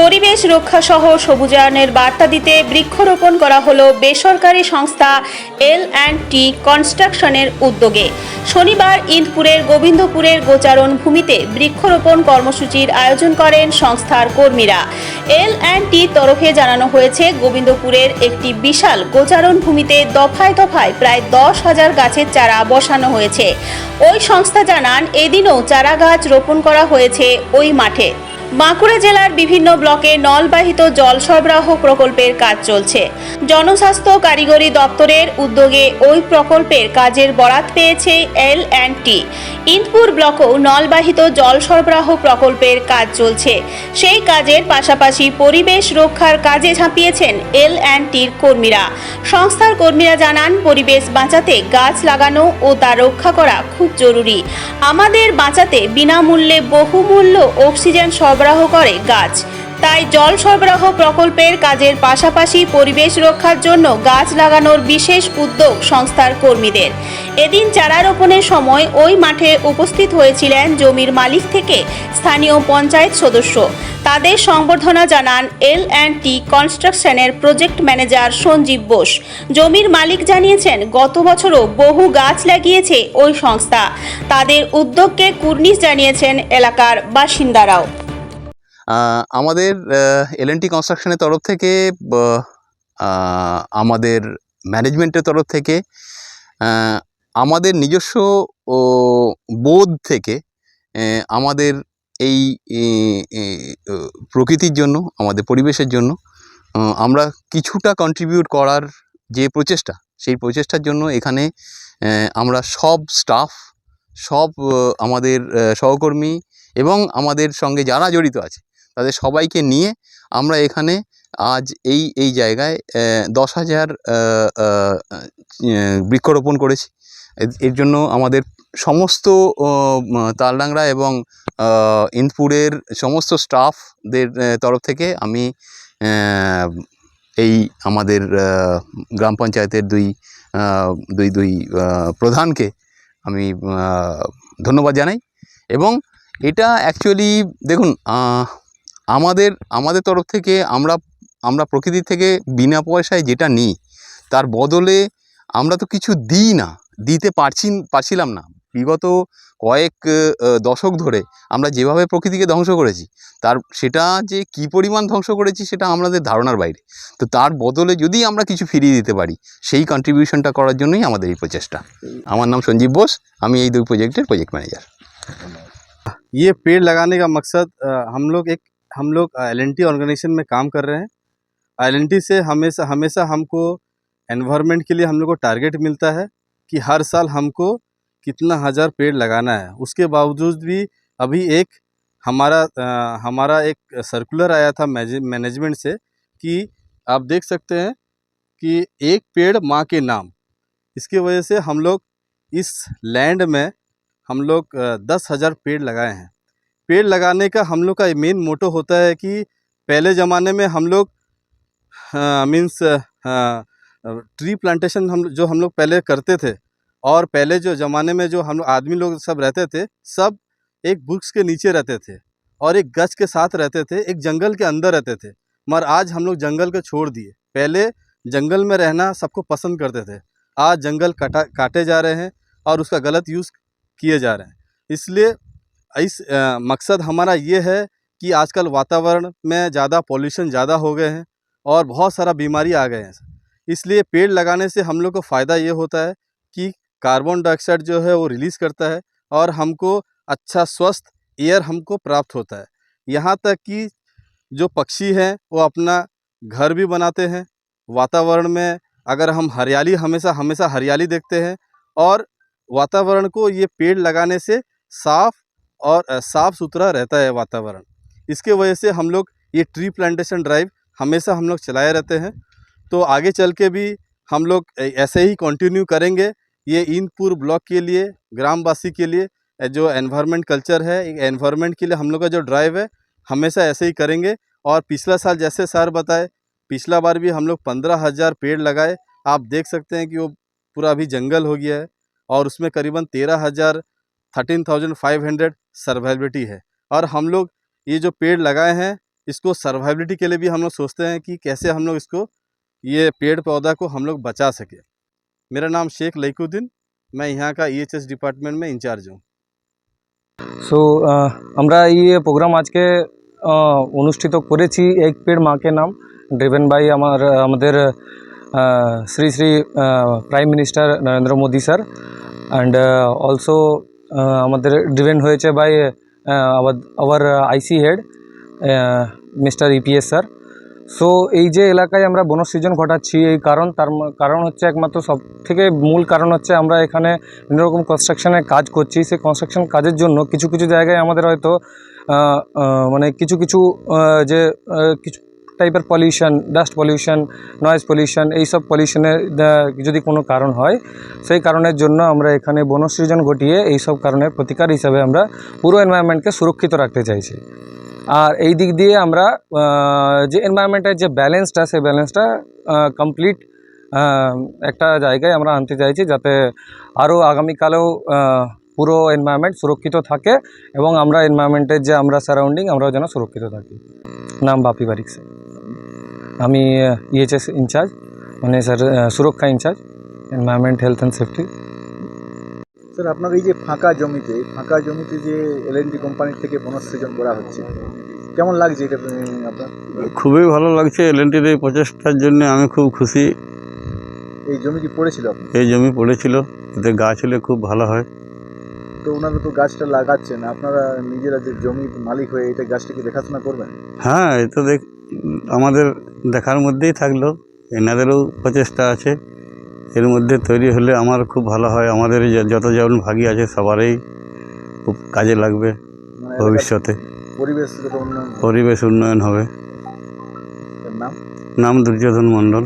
পরিবেশ রক্ষা সহ সবুজায়নের বার্তা দিতে বৃক্ষরোপণ করা হলো বেসরকারি সংস্থা এল অ্যান্ড টি কনস্ট্রাকশনের উদ্যোগে। শনিবার ইন্দপুরের গোবিন্দপুরের গোচারণ ভূমিতে বৃক্ষরোপণ কর্মসূচির আয়োজন করেন সংস্থার কর্মীরা। এল অ্যান্ড টি তরফে জানানো হয়েছে, গোবিন্দপুরের একটি বিশাল গোচারণ ভূমিতে দফায় দফায় প্রায় দশ হাজার গাছের চারা বসানো হয়েছে। ওই সংস্থা জানান, এদিনও চারা গাছ রোপণ করা হয়েছে ওই মাঠে। বাঁকুড়া জেলার বিভিন্ন ব্লকে নলবাহিত জল সরবরাহ প্রকল্পের কাজ চলছে। জনস্বাস্থ্য কারিগরি দপ্তরের উদ্যোগে ওই প্রকল্পের কাজের বরাত পেয়েছে এল অ্যান্ড টি। ইন্দপুর ব্লকও নলবাহিত জল সরবরাহ প্রকল্পের কাজ চলছে। সেই কাজের পাশাপাশি পরিবেশ রক্ষার কাজে ঝাঁপিয়েছেন এল অ্যান্ড টির কর্মীরা। সংস্থার কর্মীরা জানান, পরিবেশ বাঁচাতে গাছ লাগানো ও তা রক্ষা করা খুব জরুরি। আমাদের বাঁচাতে বিনামূল্যে বহুমূল্য অক্সিজেন সরবরাহ করে গাছ। তাই জল সরবরাহ প্রকল্পের কাজের পাশাপাশি পরিবেশ রক্ষার জন্য গাছ লাগানোর বিশেষ উদ্যোগ সংস্থার কর্মীদের। এদিন চারা রোপণের সময় ওই মাঠে উপস্থিত হয়েছিলেন জমির মালিক থেকে স্থানীয় পঞ্চায়েত সদস্য। তাদের সংবর্ধনা জানান এল অ্যান্ড টি কনস্ট্রাকশনের প্রজেক্ট ম্যানেজার সঞ্জীব বোস। জমির মালিক জানিয়েছেন, গত বছরও বহু গাছ লাগিয়েছে ওই সংস্থা। তাদের উদ্যোগকে কুর্নিশ জানিয়েছেন এলাকার বাসিন্দারাও। আমাদের এলএনটি কনস্ট্রাকশনের তরফ থেকে আমাদের ম্যানেজমেন্টের তরফ থেকে আমাদের নিজস্ব বোধ থেকে আমাদের এই প্রকৃতির জন্য, আমাদের পরিবেশের জন্য আমরা কিছুটা কন্ট্রিবিউট করার যে প্রচেষ্টা, সেই প্রচেষ্টার জন্য এখানে আমরা সব স্টাফ সব আমাদের সহকর্মী এবং আমাদের সঙ্গে যারা জড়িত আছে তাদের সবাইকে নিয়ে আমরা এখানে আজ এই এই জায়গায় দশ হাজার বৃক্ষরোপণ করেছি। এর- জন্য আমাদের সমস্ত তালডাংরা এবং ইন্দপুরের সমস্ত স্টাফদের তরফ থেকে আমি এই আমাদের গ্রাম পঞ্চায়েতের দুই দুই দুই প্রধানকে আমি ধন্যবাদ জানাই। এবং এটা অ্যাকচুয়ালি দেখুন আমাদের আমাদের তরফ থেকে আমরা আমরা প্রকৃতি থেকে বিনা পয়সায় যেটা নিই তার বদলে আমরা তো কিছু দিই না দিতে পারছি পারছিলাম না বিগত কয়েক আহ, দশক ধরে আমরা যেভাবে প্রকৃতিকে ধ্বংস করেছি তার সেটা যে কী পরিমাণ ধ্বংস করেছি সেটা আমাদের ধারণার বাইরে তো তার বদলে যদি আমরা কিছু ফিরিয়ে দিতে পারি সেই কন্ট্রিবিউশনটা করার জন্যই আমাদের এই প্রচেষ্টা আমার নাম সঞ্জীব বোস আমি এই দুই প্রজেক্টের প্রজেক্ট ম্যানেজার ये पेड़ लगाने का मकसद अ, हम लोग एक हम लोग एल एन टी ऑर्गेनाइजेशन में काम कर रहे हैं। एल एन टी से हमेशा हमेशा हमको एनवायरनमेंट के लिए हम लोग को टारगेट मिलता है कि हर साल हमको कितना हज़ार पेड़ लगाना है। उसके बावजूद भी अभी एक हमारा अ, हमारा एक सर्कुलर आया था मैनेजमेंट से कि आप देख सकते हैं कि एक पेड़ माँ के नाम। इसकी वजह से हम लोग इस लैंड में हम लोग दस हज़ार पेड़ लगाए हैं। पेड़ लगाने का हम लोग का मेन मोटो होता है कि पहले ज़माने में हम लोग मीन्स ट्री प्लांटेशन हम, जो हम लोग पहले करते थे और पहले जो ज़माने में जो हम लोग, आदमी लोग सब रहते थे, सब एक बुक्स के नीचे रहते थे और एक गज के साथ रहते थे, एक जंगल के अंदर रहते थे। मगर आज हम लोग जंगल को छोड़ दिए। पहले जंगल में रहना सबको पसंद करते थे। आज जंगल काटा, काटे जा रहे हैं और उसका गलत यूज़ किए जा रहे हैं। इसलिए इस मकसद हमारा ये है कि आजकल वातावरण में ज़्यादा पॉल्यूशन ज़्यादा हो गए हैं और बहुत सारा बीमारी आ गए हैं। इसलिए पेड़ लगाने से हम लोग को फ़ायदा ये होता है कि कार्बन डाइऑक्साइड जो है वो रिलीज़ करता है और हमको अच्छा स्वस्थ एयर हमको प्राप्त होता है। यहाँ तक कि जो पक्षी हैं वो अपना घर भी बनाते हैं। वातावरण में अगर हम हरियाली हमेशा हमेशा हरियाली देखते हैं और वातावरण को ये पेड़ लगाने से साफ़ और साफ़ सुथरा रहता है वातावरण। इसके वजह से हम लोग ये ट्री प्लांटेशन ड्राइव हमेशा हम लोग चलाए रहते हैं। तो आगे चल के भी हम लोग ऐसे ही कंटिन्यू करेंगे ये इंदपुर ब्लॉक के लिए, ग्रामवासी के लिए जो एनवायरनमेंट कल्चर है एनवायरनमेंट के लिए हम लोग का जो ड्राइव है, हमेशा ऐसे ही करेंगे। और पिछला साल जैसे सर बताए, पिछला बार भी हम लोग पंद्रह हज़ार पेड़ लगाए। आप देख सकते हैं कि वो पूरा अभी जंगल हो गया है और उसमें करीबन तेरह हज़ार thirteen thousand five hundred survivability है और हम लोग ये जो पेड़ लगाए हैं इसको सर्वाइवलिटी के लिए भी हम लोग सोचते हैं कि कैसे हम लोग इसको ये पेड़ पौधा को हम लोग बचा सके मेरा नाम शेख लईकुद्दीन मैं यहाँ का ई डिपार्टमेंट में इंचार्ज हूँ সো আমরা এই প্রোগ্রাম আজকে আহ, অনুষ্ঠিত করেছি এক পেড় মাকে নাম ড্রিভেন বাই আমার আমাদের আহ, Shri Shri prime minister Narendra Modi sir and also আমাদের ড্রিভেন হয়েছে by our IC head mister EPS sir so এই যে এলাকায় আমরা বনসৃজন ঘটাচ্ছি, এই কারণ, তার কারণ হচ্ছে একমাত্র সব থেকে মূল কারণ হচ্ছে আমরা এখানে বিভিন্ন রকম কনস্ট্রাকশনের কাজ করছি। সেই কনস্ট্রাকশন কাজের জন্য কিছু কিছু জায়গায় আমাদের হয়তো মানে কিছু কিছু যে কিছু টাইপের pollution dust pollution noise pollution এইসব পলিউশনের যদি কোনো কারণ হয়, সেই কারণের জন্য আমরা এখানে বনসৃজন ঘটিয়ে এইসব কারণের প্রতিকার হিসাবে আমরা পুরো এনভায়রনমেন্টকে সুরক্ষিত রাখতে চাইছি। আর এই দিক দিয়ে আমরা যে এনভায়রনমেন্টের যে ব্যালেন্সটা সেই ব্যালেন্সটা কমপ্লিট একটা জায়গায় আমরা আনতে চাইছি যাতে আরও আগামীকালেও পুরো এনভায়রনমেন্ট সুরক্ষিত থাকে এবং আমরা এনভায়রনমেন্টের যে আমরা সারাউন্ডিং আমরাও যেন সুরক্ষিত থাকি। নাম বাপি বারিক স্যার। আমি ইএচএস ইনচার্জ মানে স্যার সুরক্ষা incharge environment health and safety sir আপনার এই যে ফাঁকা জমিতে ফাঁকা জমিতে যে এলএনডি কোম্পানির থেকে বনসৃজন করা হচ্ছে কেমন লাগছে এটা আপনার? খুবই ভালো লাগছে এলএনটির এই প্রচেষ্টার জন্য আমি খুব খুশি। এই জমি কি পড়েছিল এই জমি পড়েছিল এতে গাছ হলে খুব ভালো হয়। তো ওনারা তো গাছটা লাগাচ্ছেন আপনারা নিজেরা যে জমির মালিক হয়ে এটা গাছটা কি দেখাশোনা করবেন? হ্যাঁ এটা দেখ আমাদের দেখার মধ্যেই থাকল। এনাদেরও প্রচেষ্টা আছে। এর মধ্যে তৈরি হলে আমার খুব ভালো হয়। আমাদের যত যেমন ভাগি আছে সবারই খুব কাজে লাগবে মানে ভবিষ্যতে। পরিবেশ উন্নয়ন হবে? নাম? নাম দুর্যোধন মণ্ডল।